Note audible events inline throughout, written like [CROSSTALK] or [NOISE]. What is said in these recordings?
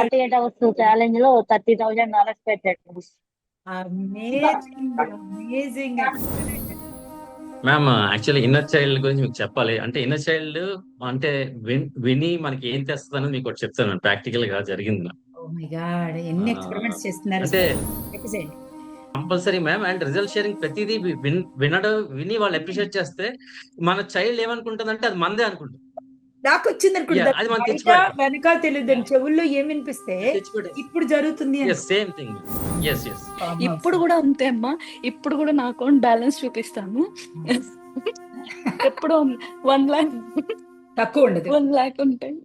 Forty eight hours ఛాలెంజ్లో thirty thousand dollars పెట్టాడు. Ma'am actually inner child గురించి మీకు చెప్పాలి. అంటే ఇన్నర్ చైల్డ్ అంటే విన్- విని మనకి ఏం తెస్తుంది అనేది మీకు ఒకటి చెప్తాను. ప్రాక్టికల్గా జరిగింది. నాకు. ఓ మై గాడ్ ఎన్ని ఆ, ఎక్స్పెరిమెంట్స్ చేస్తున్నారు? అంటే చెప్పేసేయండి. Compulsory ma'am and result sharing ప్రతిదీ వినడం విని వాళ్ళు అప్రిషియేట్ చేస్తే మన చైల్డ్ ఏమనుకుంటుందంటే అది మందే అనుకుంటుంది. నాకు వచ్చింది అనుకుంటా. వెనకాల తెలియదు చెవుల్లో ఏం వినిపిస్తే ఇప్పుడు జరుగుతుంది. Same thing. ఇప్పుడు కూడా అంతే అమ్మా. ఇప్పుడు కూడా నా అకౌంట్ బ్యాలెన్స్ చూపిస్తాను. [LAUGHS] ఎప్పుడు వన్ లాక్ తక్కువ ఉండదు. వన్ లాక్ ఉంటాయి.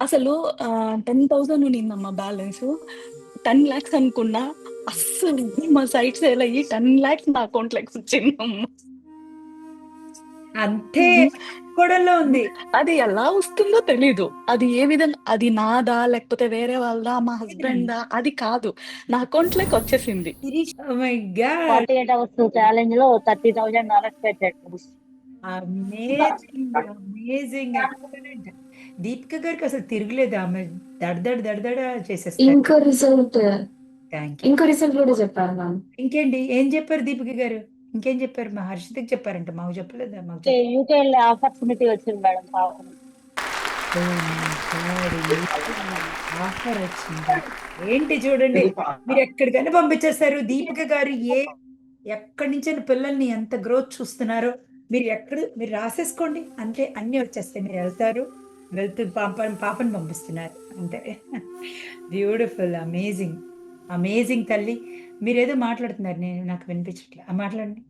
అసలు టెన్ థౌసండ్ ఉన్నిందమ్మా బ్యాలెన్స్. టెన్ లాక్స్ అనుకున్నా అస్సలు మా సైట్ సేల్ అయ్యి టెన్ లాక్స్ నా అకౌంట్ లెక్క వచ్చిందమ్మా. అంతే కొడల్లో ఉంది. అది ఎలా వస్తుందో తెలీదు. అది ఏ విధంగా అది నాదా లేకపోతే వేరే వాళ్ళదా మా హస్బెండ్? దా అది కాదు. నా అకౌంట్ లెక్క వచ్చేసింది. గాడ్ ఫార్టీ ఎయిట్ అవర్స్ ఛాలెంజ్లో థర్టీ థౌజండ్ డాలర్స్ పెట్టాడు అమేజింగ్ అమేజింగ్ దీపిక గారికి అసలు తిరగలేదు. ఆమె దడదడ దడదడ చేసేస్తారు ఇంకో రిజల్ట్ ఇంకో రిజల్ట్ కూడా చెప్పారు మ్యామ్. ఇంకేంటి? ఏం చెప్పారు దీపిక గారు? ఇంకేం చెప్పారు? మా హర్షితకి చెప్పారంట. మాకు చెప్పలేదా? మాకు యూకే ఆపర్చునిటీ వచ్చింది మేడం పాపం. ఆఫర్ వచ్చింది. ఏంటి చూడండి మీరు ఎక్కడికైనా పంపించేస్తారు దీపిక గారు ఏ ఎక్కడి నుంచి పిల్లల్ని ఎంత గ్రోత్ చూస్తున్నారో మీరు ఎక్కడ మీరు రాసేసుకోండి. అంటే అన్ని వచ్చేస్తాయి. మీరు వెళ్తారు వెళ్తూ పాప పాపని పంపిస్తున్నారు. అంతే. [LAUGHS] Beautiful amazing. అమేజింగ్ తల్లి. మీరు ఏదో మాట్లాడుతున్నారు నేను నాకు వినిపించట్లే. ఆ, మాట్లాడండి.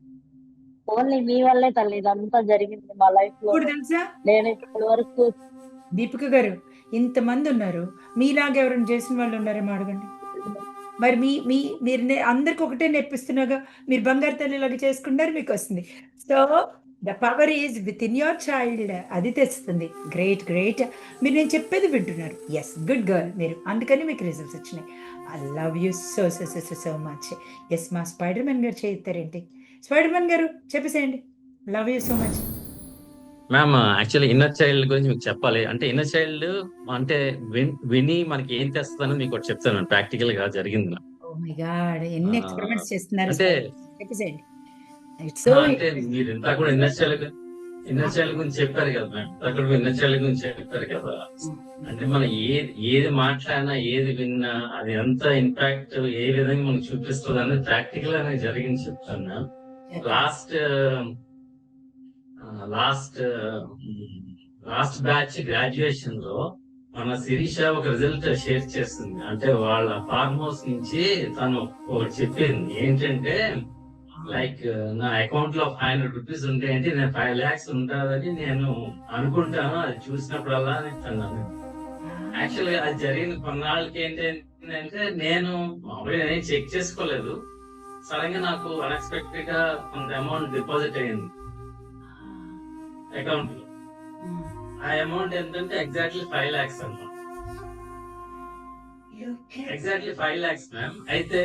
ఓన్లీ మీ వల్లే తల్లి ఇదంతా జరిగింది మా లైఫ్లో. ఇప్పుడు తెలుసా? నేను ఇప్పటి వరకు దీపిక గారు ఇంతమంది ఉన్నారు. మీలాగా ఎవరైనా చేసిన వాళ్ళు ఉన్నారేమో అడగండి. మరి మీ మీ మీరు అందరికి ఒకటే నేర్పిస్తున్నాగా మీరు బంగారు తల్లిలాగా చేసుకున్నారు మీకు వస్తుంది. So the power is within your child అది తెస్తుంది. గ్రేట్ గ్రేట్ మీరు నేను చెప్పేది వింటున్నారు. ఎస్ గుడ్ గర్ల్ మీరు అందుకని మీకు రిజల్ట్స్ వచ్చినాయి. I love you so so so so so much yes మా స్పైడర్ మ్యాన్ గారు చేయిస్తారేంటి స్పైడర్ మ్యాన్ గారు చెప్పేసేయండి. Love you so much ma'am actually inner child గురించి మీకు చెప్పాలి. అంటే ఇన్నర్ చైల్డ్ అంటే విన్- మనకి ఏం తెస్తుంది అనేది మీకు ఒకటి చెప్తాను. ప్రాక్టికల్గా జరిగింది. గాడ్ ఎన్ని ఎక్స్పెరిమెంట్స్ చేస్తున్నారు అంటే అంటే మీరు ఇంత కూడా గురించి చెప్పారు కదా అక్కడ గురించి చెప్పారు కదా. అంటే మనం ఏది ఏది మాట్లాడినా ఏది విన్నా అది ఎంత ఇంపాక్ట్ ఏ విధంగా మనకు చూపిస్తుంది అనేది ప్రాక్టికల్ అనేది జరిగింది లాస్ట్ లాస్ట్ లాస్ట్ బ్యాచ్ గ్రాడ్యుయేషన్లో మన శిరీష ఒక రిజల్ట్ షేర్ చేస్తుంది. అంటే వాళ్ళ ఫార్మ్ హౌస్ నుంచి తను ఒకటి చెప్పింది ఏంటంటే లైక్ నా అకౌంట్లో ఫైవ్ హండ్రెడ్ రూపీస్ ఉంటే ఏంటి నేను ఫైవ్ లాక్స్ ఉంటుందని నేను అనుకుంటాను. అది చూసినప్పుడల్లా అని తను అన్నది. యాక్చువల్గా అది జరిగిన కొన్నాళ్ళకి ఏంటంటే నేను మామూలుగా నేను చెక్ చేసుకోలేదు. సడన్గా నాకు అన్ఎక్స్పెక్టెడ్గా కొంత అమౌంట్ డిపాజిట్ అయింది అకౌంట్లో. ఆ అమౌంట్ ఏంటంటే ఎగ్జాక్ట్లీ ఫైవ్ లాక్స్ అన్నమాట. ఎగ్జాక్ట్లీ ఫైవ్ లాక్స్ మ్యామ్ అయితే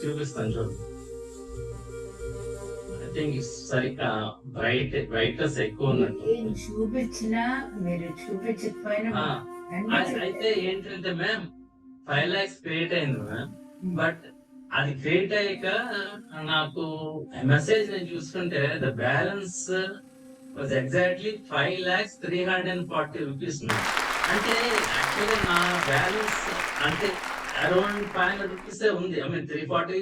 చూపిస్తాను చూడండి థింక్ సరిగ్గా బ్రైట్ బ్రైట్నెస్ ఎక్కువ ఉన్నట్టు. చూపించినా మీరు చూపించకపోయినా అయితే ఏంటంటే మ్యామ్ ఫైవ్ లాక్స్ క్రియేట్ అయింది మ్యామ్. బట్ అది క్రియేట్ అయ్యాక నాకు మెసేజ్ నేను చూసుకుంటే the balance was exactly five lakhs three hundred and forty rupees అంటే యాక్చువల్లీ నా బ్యాలెన్స్ అంటే అరౌండ్ ఫైవ్ హండ్రెడ్ రూపీస్ ఉంది. I mean three forty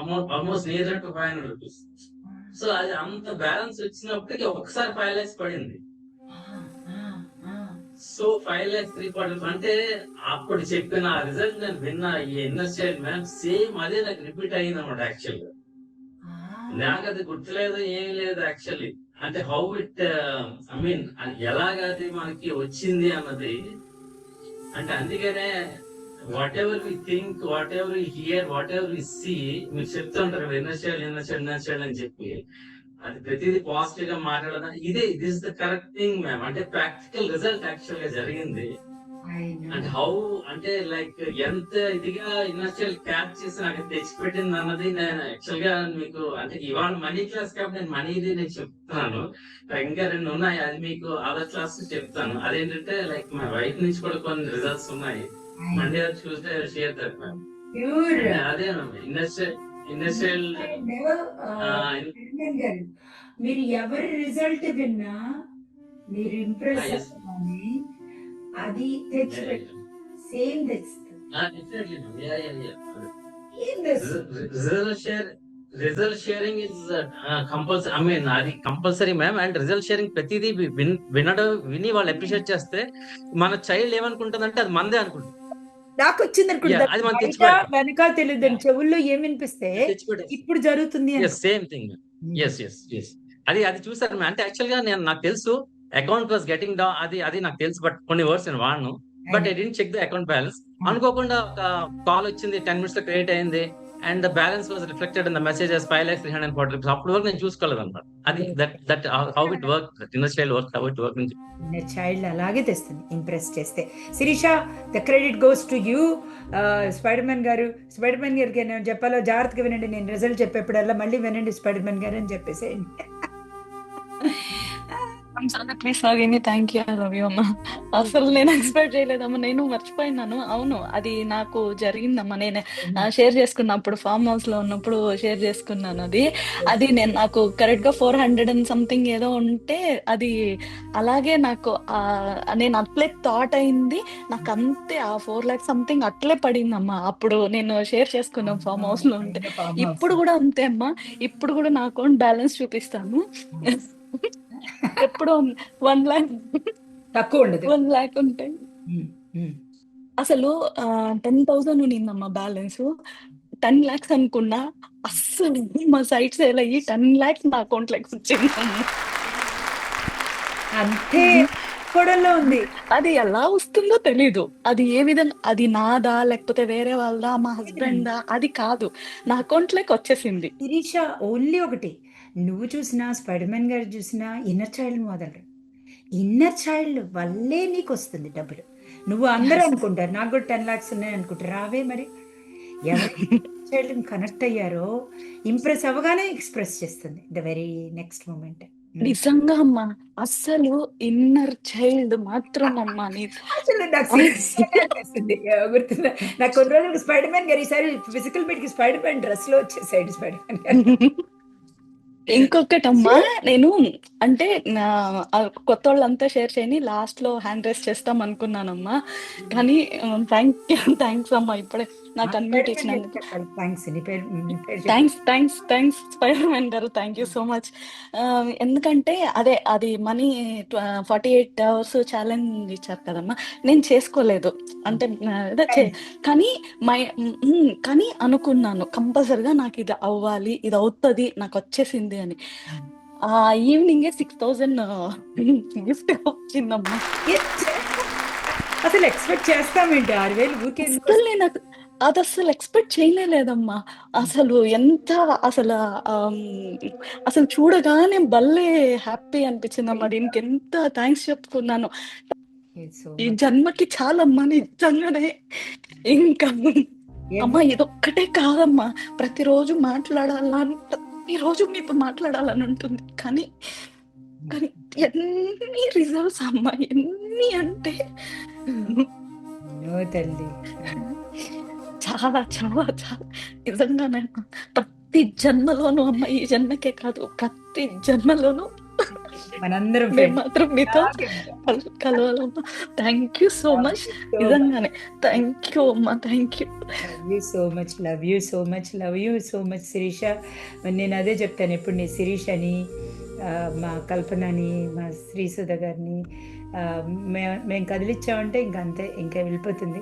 amount almost near to five hundred rupees so అది అంత బ్యాలెన్స్ వచ్చినప్పటికీ ఒకసారి ఫైవ్ లాక్స్ పడింది. So five lakhs three forty అంటే అప్పుడు చెప్పిన ఆ రిజల్ట్ నేను విన్నా ఈ ఎన్ఎస్ మ్యామ్ సేమ్ అదే నాకు రిపీట్ అయింది అనమాట యాక్చువల్గా. నాకు అది గుర్తులేదు ఏం లేదు యాక్చువల్లీ అంటే హౌ ఇట్ ఐ మీన్ ఎలాగ అది మనకి వచ్చింది అన్నది. అంటే అందుకనే whatever we think whatever we hear whatever we see మీరు చెప్తుంటారు inner child inner child inner child అని చెప్పి. అది ప్రతిదీ పాజిటివ్గా మాట్లాడడం ఇదే this the correct thing ma'am అంటే ప్రాక్టికల్ రిజల్ట్ యాక్చువల్గా జరిగింది. అంటే హౌ అంటే లైక్ ఎంత ఇదిగా ఇనర్షియల్ క్యాప్ చేసి నాకు తెచ్చిపెట్టింది అన్నది నేను యాక్చువల్గా మీకు అంటే ఇవాళ మనీ క్లాస్ కాబట్టి నేను మనీది నేను చెప్తున్నాను. ఇంకా రెండు ఉన్నాయి అది మీకు అదర్ క్లాస్ చెప్తాను. అదేంటంటే లైక్ మా వైఫ్ నుంచి కూడా కొన్ని రిజల్ట్స్ ఉన్నాయి. చూస్తే share that ma'am industrial industrial మీరు ఎవరి రిజల్ట్ విన్నా మీరు ఇంప్రెస్ Ah, అది same result share result sharing is compulsory I mean అది compulsory ma'am and result sharing ప్రతిదీ విన్- వినడం విని వాళ్ళు అప్రిషియేట్ చేస్తే మన చైల్డ్ ఏమనుకుంటుందంటే అది మందే అనుకుంటుంది. నాకు వచ్చింది అనుకుంటా. వెనక తెలియదు చెవుల్లో ఏం వినిపిస్తే ఇప్పుడు జరుగుతుంది same thing yes yes yes అది అది చూసారు అంటే యాక్చువల్గా నేను నాకు తెలుసు అకౌంట్ వాస్ గెటింగ్ డౌన్ అది అది నాకు తెలుసు బట్ కొన్ని వర్డ్స్ నేను వాడను. But I didn't check the account balance అనుకోకుండా ఒక కాల్ వచ్చింది టెన్ మినిట్స్లో క్రియేట్ అయింది and the balance was reflected in the messages five lakhs three hundred forty rupees అప్పుడు వరకు నేను చూసుకోలేదు అనమాట అది that that how it work industrial work how it work నుంచి. చైల్డ్ అలాగే తెస్తుంది ఇంప్రెస్ చేస్తే. Shirisha the credit goes to you Spider Man garu Spider Man గారికి నేను చెప్పాలో జాగ్రత్తగా వినండి నేను రిజల్ట్ చెప్పేప్పుడల్లా మళ్ళీ వినండి స్పైడర్ మ్యాన్ గారు అని చెప్పేసేయండి. [LAUGHS] Please thank you love you అమ్మా. అసలు నేను ఎక్స్పెక్ట్ చేయలేదమ్మా. నేను మర్చిపోయినాను. అవును అది నాకు జరిగిందమ్మా. నేను షేర్ చేసుకున్నప్పుడు ఫామ్ హౌస్లో ఉన్నప్పుడు షేర్ చేసుకున్నాను అది. అది నేను నాకు కరెక్ట్గా ఫోర్ హండ్రెడ్ అండ్ సంథింగ్ ఏదో ఉంటే అది అలాగే నాకు ఆ నేను అట్లే థాట్ అయింది. నాకు అంతే ఆ ఫోర్ ల్యాక్స్ సంథింగ్ అట్లే పడిందమ్మా. అప్పుడు నేను షేర్ చేసుకున్నాం ఫామ్ హౌస్లో ఉంటే. ఇప్పుడు కూడా అంతే అమ్మా. ఇప్పుడు కూడా నా అకౌంట్ బ్యాలెన్స్ చూపిస్తాను. ఎప్పుడు వన్ ల్యాక్ తక్కువ ఉండదు. వన్ ల్యాక్ ఉంటాయి. అసలు టెన్ థౌసండ్ ఉన్నిందమ్మా బ్యాలెన్స్. టెన్ ల్యాక్స్ అనుకున్నా అస్సలు మా సైట్ సేల్ అయ్యి టెన్ ల్యాక్స్ నా అకౌంట్ లెక్స్ వచ్చిందమ్మా. అంతే కొడల్లో ఉంది. అది ఎలా వస్తుందో తెలీదు. అది ఏ విధంగా అది నాదా లేకపోతే వేరే వాళ్ళదా మా హస్బెండ్ అది కాదు. నా అకౌంట్ లెక్క వచ్చేసింది. శిరీష ఓన్లీ ఒకటి. నువ్వు చూసినా స్పైడర్ మ్యాన్ గారు చూసినా ఇన్నర్ చైల్డ్ మొదలు ఇన్నర్ చైల్డ్ వల్లే నీకు వస్తుంది డబ్బులు. నువ్వు అందరూ [LAUGHS] అనుకుంటారు నాకు కూడా టెన్ లాక్స్ ఉన్నాయి అనుకుంటారు. రావే మరి. ఎవరు [LAUGHS] చైల్డ్ కనెక్ట్ అయ్యారో ఇంప్రెస్ అవ్వగానే ఎక్స్ప్రెస్ చేస్తుంది. The very next moment. నిజంగా అమ్మా అస్సలు ఇన్నర్ చైల్డ్ మాత్రం అమ్మా. [LAUGHS] గుర్తుందా? నాకు కొన్ని రోజులకు స్పైడర్ మ్యాన్ గారు ఈసారి ఫిజికల్ మీట్కి స్పైడర్ మ్యాన్ డ్రెస్లో వచ్చేసాడు స్పైడర్ మ్యాన్ గారు. ఇంకొకటమ్మా నేను అంటే నా కొత్త వాళ్ళంతా షేర్ చేయని లాస్ట్లో హ్యాండ్ రైస్ చేస్తాం అనుకున్నానమ్మా కానీ థ్యాంక్ థ్యాంక్స్ అమ్మా ఇప్పుడే. నాకు అన్మ్యూట్ ఇచ్చినందుకు. Thanks. Thanks thanks Spider Man garu thank you so much. ఎందుకంటే అదే అది money forty eight hours challenge ఇచ్చారు కదమ్మా. నేను చేసుకోలేదు. అంటే కానీ మై కానీ అనుకున్నాను. కంపల్సరిగా నాకు ఇది అవ్వాలి ఇది అవుతుంది నాకు వచ్చేసింది అని. ఆ ఈవినింగే సిక్స్ థౌజండ్ గిఫ్ట్ వచ్చిందమ్మా. అసలు ఎక్స్పెక్ట్ చేస్తామేంటి? ఆరు వేలు ఊరికే నేను అది- అసలు ఎక్స్పెక్ట్ చేయలేదమ్మా. అసలు ఎంత అసలు అసలు చూడగానే భలే హ్యాపీ అనిపించిందమ్మా. దీనికి ఎంత థ్యాంక్స్ చెప్పుకున్నాను. ఈ. జన్మకి చాలా అమ్మా నిజంగానే. ఇంకా అమ్మా ఇదొక్కటే కాదమ్మా. ప్రతిరోజు మాట్లాడాలని ప్రతిరోజు మీతో మాట్లాడాలని ఉంటుంది. కానీ కానీ ఎన్ని రిజల్ట్స్ అమ్మా ఎన్ని అంటే. తల్లి. చాలా చాలా చాలా. నిజంగానే అమ్మా. ప్రతి జన్మలోనూ అమ్మ ఈ జన్మకే కాదు ప్రతి జన్మలోనూ మనందరం మేము మాత్రం మీతో కల- కలవాలమ్మా. థ్యాంక్ యూ సో మచ్ నిజంగానే. థ్యాంక్ యూ అమ్మా. Thank you love you so much love you so much love you so much Shirisha. నేను అదే చెప్తాను ఎప్పుడు నీ శిరీష్ అని ఆ, మా కల్పనని మా శ్రీసుధ గారిని మేము కదిలిచ్చామంటే ఇంక అంతే ఇంకా వెళ్ళిపోతుంది.